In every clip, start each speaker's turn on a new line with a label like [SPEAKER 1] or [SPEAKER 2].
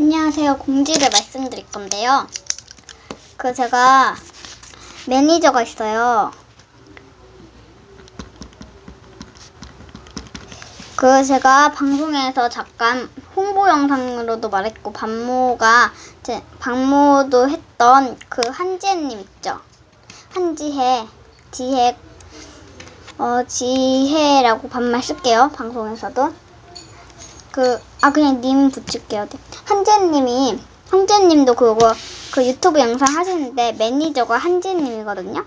[SPEAKER 1] 안녕하세요. 공지를 말씀드릴 건데요. 그 제가 매니저가 있어요. 그 제가 방송에서 잠깐 홍보 영상으로도 말했고 반모가 제 반모도 했던 그 한지혜님 있죠. 한지혜, 지혜, 어 지혜라고 반말 쓸게요. 방송에서도. 그, 아, 그냥 님 붙일게요. 네. 한재님이, 한재님도 그거, 그 유튜브 영상 하시는데 매니저가 한재님이거든요?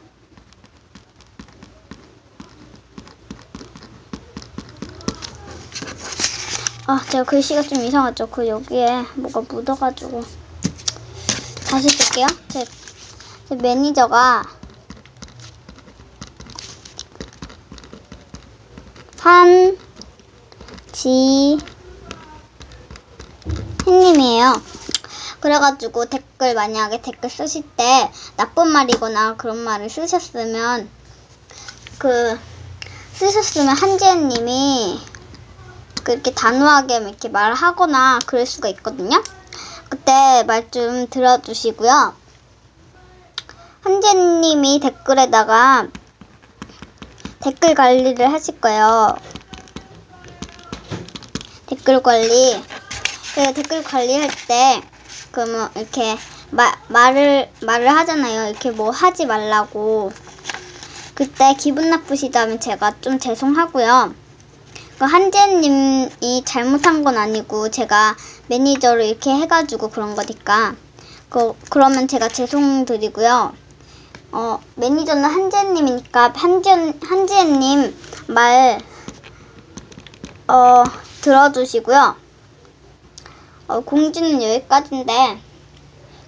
[SPEAKER 1] 아, 제가 글씨가 좀 이상하죠? 그 여기에 뭐가 묻어가지고. 다시 쓸게요. 제, 제 매니저가 한, 지, 햇님이에요. 그래가지고 댓글 만약에 댓글 쓰실 때 나쁜 말이거나 그런 말을 쓰셨으면 그 쓰셨으면 한지혜님이 그렇게 단호하게 이렇게 말하거나 그럴 수가 있거든요. 그때 말 좀 들어주시고요. 한지혜님이 댓글에다가 댓글 관리를 하실 거예요. 댓글 관리. 그 댓글 관리할 때, 그러면 이렇게 마, 말을, 말을 하잖아요. 이렇게 뭐 하지 말라고. 그때 기분 나쁘시다면 제가 좀 죄송하고요. 그 한재님이 잘못한 건 아니고 제가 매니저로 이렇게 해가지고 그런 거니까. 그, 그러면 제가 죄송드리고요. 어, 매니저는 한재님이니까 한재, 한재님 말, 어, 들어주시고요. 어, 공지는 여기까지인데,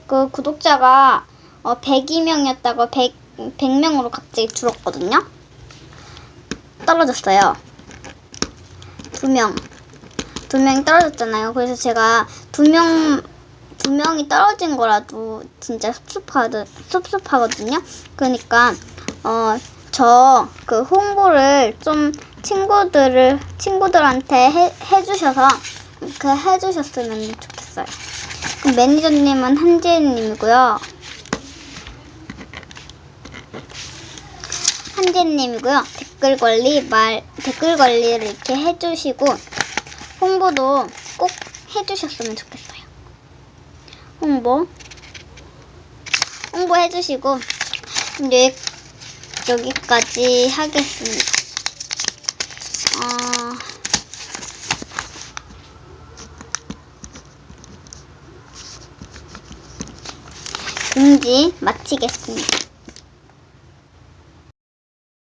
[SPEAKER 1] 그 구독자가 어, 102명이었다가 100, 100명으로 갑자기 줄었거든요. 떨어졌어요. 두 명. 두 명이 떨어졌잖아요. 그래서 제가 두 명, 두 명이 떨어진 거라도 진짜 섭섭하드, 섭섭하거든요. 그러니까, 어, 저 그 홍보를 좀 친구들을, 친구들한테 해, 해주셔서, 그 해주셨으면 좋겠어요. 그 매니저님은 한지혜님이고요. 한지혜님이고요. 댓글 관리, 말, 댓글 관리를 이렇게 해주시고, 홍보도 꼭 해주셨으면 좋겠어요. 홍보. 홍보 해주시고, 이제 여기까지 하겠습니다. 어, 공지 마치겠습니다.